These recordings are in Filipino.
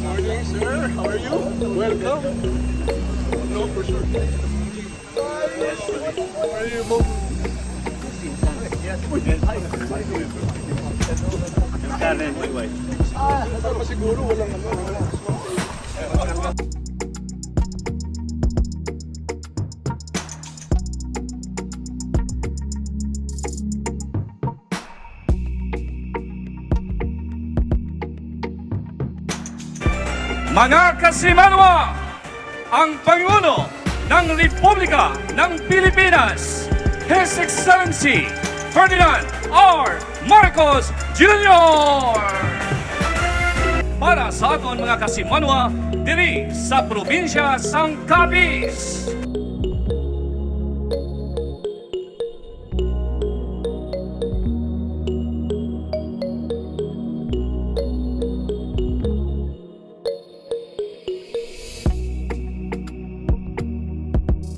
Morning, sir. How are you? Welcome. No, for sure. Yes. Where are you, Mom? Ah, tama siguro. Walang ano. Mga kasimanwa, ang Pangulo ng Republika ng Pilipinas, His Excellency Ferdinand R. Marcos Jr. Para sa aton mga kasimanwa, diri sa probinsya sang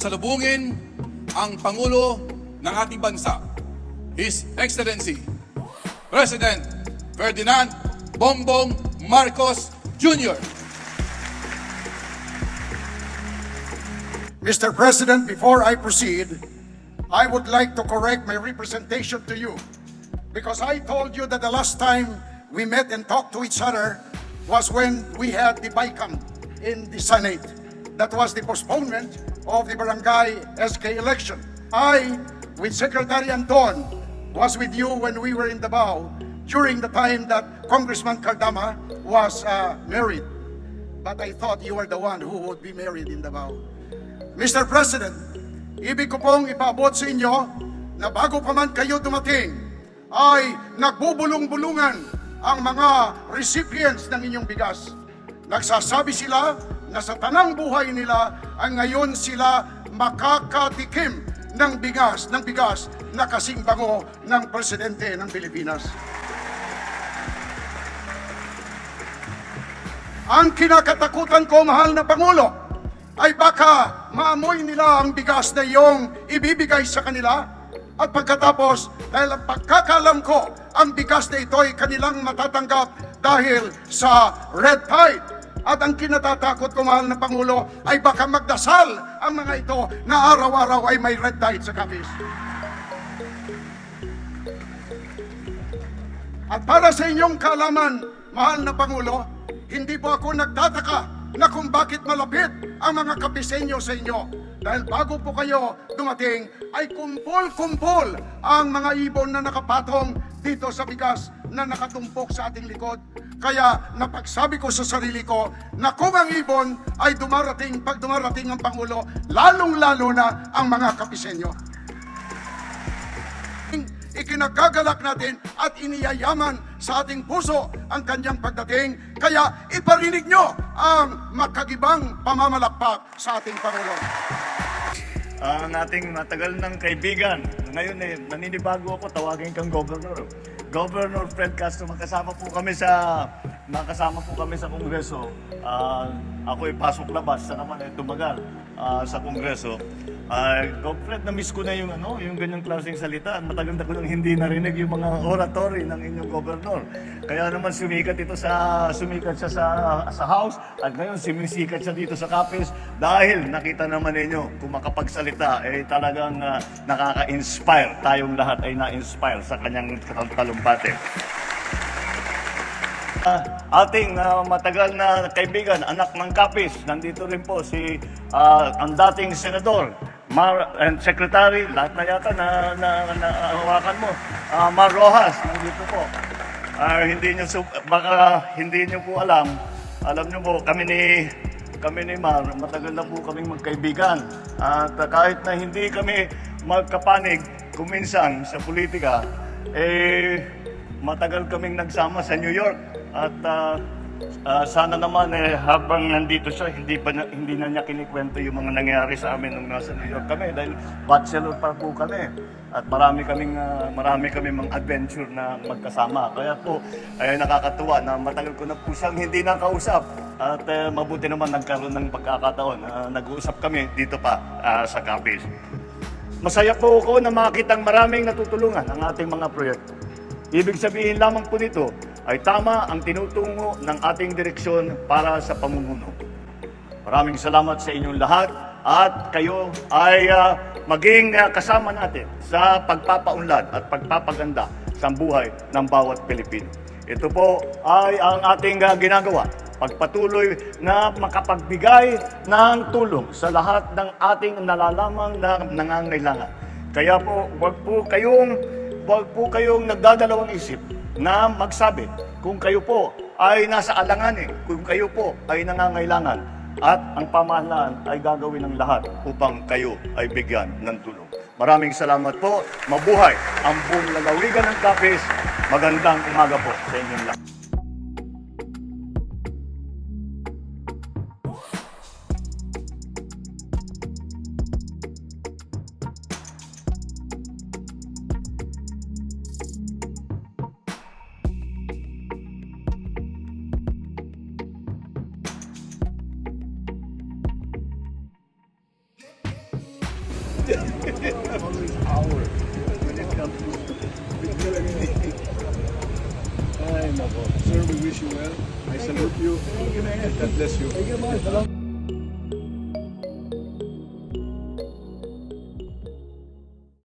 salubungin ang Pangulo ng ating bansa, His Excellency, President Ferdinand Bongbong Marcos Jr. Mr. President, before I proceed, I would like to correct my representation to you because I told you that the last time we met and talked to each other was when we had the BICAM in the Senate. That was the postponement of the barangay SK election. I, with Secretary Anton, was with you when we were in Davao during the time that Congressman Cardama was uh, married. But I thought you were the one who would be married in Davao. Mr. President, ibig ko pong ipaabot sa inyo na bago pa man kayo dumating, ay nagbubulong-bulungan ang mga recipients ng inyong bigas. Nagsasabi sila na sa tanang buhay nila ay ngayon sila makakatikim ng bigas, ng bigas na kasing bango ng presidente ng Pilipinas. Ang kinakatakutan ko, mahal na Pangulo, ay baka maamoy nila ang bigas na iyong ibibigay sa kanila at pagkatapos, dahil ang pagkakalam ko, ang bigas na ito ay kanilang matatanggap dahil sa red tide. At ang kinatatakot ko, mahal na Pangulo, ay baka magdasal ang mga ito na araw-araw ay may red tide sa kapis. At para sa inyong kaalaman, mahal na Pangulo, hindi po ako nagtataka na kung bakit malapit ang mga kapisenyo sa inyo. Dahil bago po kayo dumating, ay kumpol-kumpol ang mga ibon na nakapatong dito sa bigas na nakatumpok sa ating likod. Kaya napagsabi ko sa sarili ko na kung ang ibon ay dumarating pag dumarating ang Pangulo, lalong-lalo na ang mga kapisenyo ikinagagalak natin at iniyayaman sa ating puso ang kanyang pagdating. Kaya iparinig nyo ang makagibang pamamalakpak sa ating Pangulo. ang ating matagal ng kaibigan. Ngayon eh, naninibago ako, tawagin kang governor. Governor Fred Castro, makasama po kami sa makasama po kami sa Kongreso. Ah, ako ay pasok labas, sa naman ay tumagal ah, sa Kongreso. Uh, Fred, na-miss ko na yung ano, yung ganyang klaseng salita. Matagal na ko nang hindi narinig yung mga oratory ng inyong governor. Kaya naman sumikat ito sa sumikat siya sa sa House at ngayon sumisikat siya dito sa Capiz dahil nakita naman ninyo kung makapagsalita eh talagang ah, nakaka-inspire. Tayong lahat ay na-inspire sa kanyang talumpate. Ah, ating ah, matagal na kaibigan, anak ng Kapis, nandito rin po si ah, ang dating senador, Mar and Secretary, lahat na yata na, na, na hawakan mo, Ah, Mar Rojas, nandito po. Ah, hindi niyo baka hindi niyo po alam, alam niyo po kami ni kami ni Mar, matagal na po kaming magkaibigan. At ah, kahit na hindi kami magkapanig kuminsan sa politika, eh matagal kaming nagsama sa New York at ah, ah, sana naman eh habang nandito siya hindi pa na, hindi na niya kinikwento yung mga nangyari sa amin nung nasa New York kami dahil bachelor pa po kami at marami kaming ah, marami kaming mga adventure na magkasama kaya po ay nakakatuwa na matagal ko na po siyang hindi nakausap at eh, mabuti naman nagkaroon ng pagkakataon na nag-uusap kami dito pa ah, sa Capiz. Masaya po ako na makitang maraming natutulungan ang ating mga proyekto. Ibig sabihin lamang po nito ay tama ang tinutungo ng ating direksyon para sa pamumuno. Maraming salamat sa inyong lahat at kayo ay ah, maging ah, kasama natin sa pagpapaunlad at pagpapaganda sa buhay ng bawat Pilipino. Ito po ay ang ating ah, ginagawa. Pagpatuloy na makapagbigay ng tulong sa lahat ng ating nalalamang na nangangailangan. Kaya po, wag po kayong wag po kayong nagdadalawang isip na magsabi kung kayo po ay nasa alanganin, kung kayo po ay nangangailangan at ang pamahalaan ay gagawin ng lahat upang kayo ay bigyan ng tulong. Maraming salamat po. Mabuhay ang buong lalawigan ng Kapis. Magandang umaga po sa inyong lahat. Sir, we wish you well. I salute you. God bless you.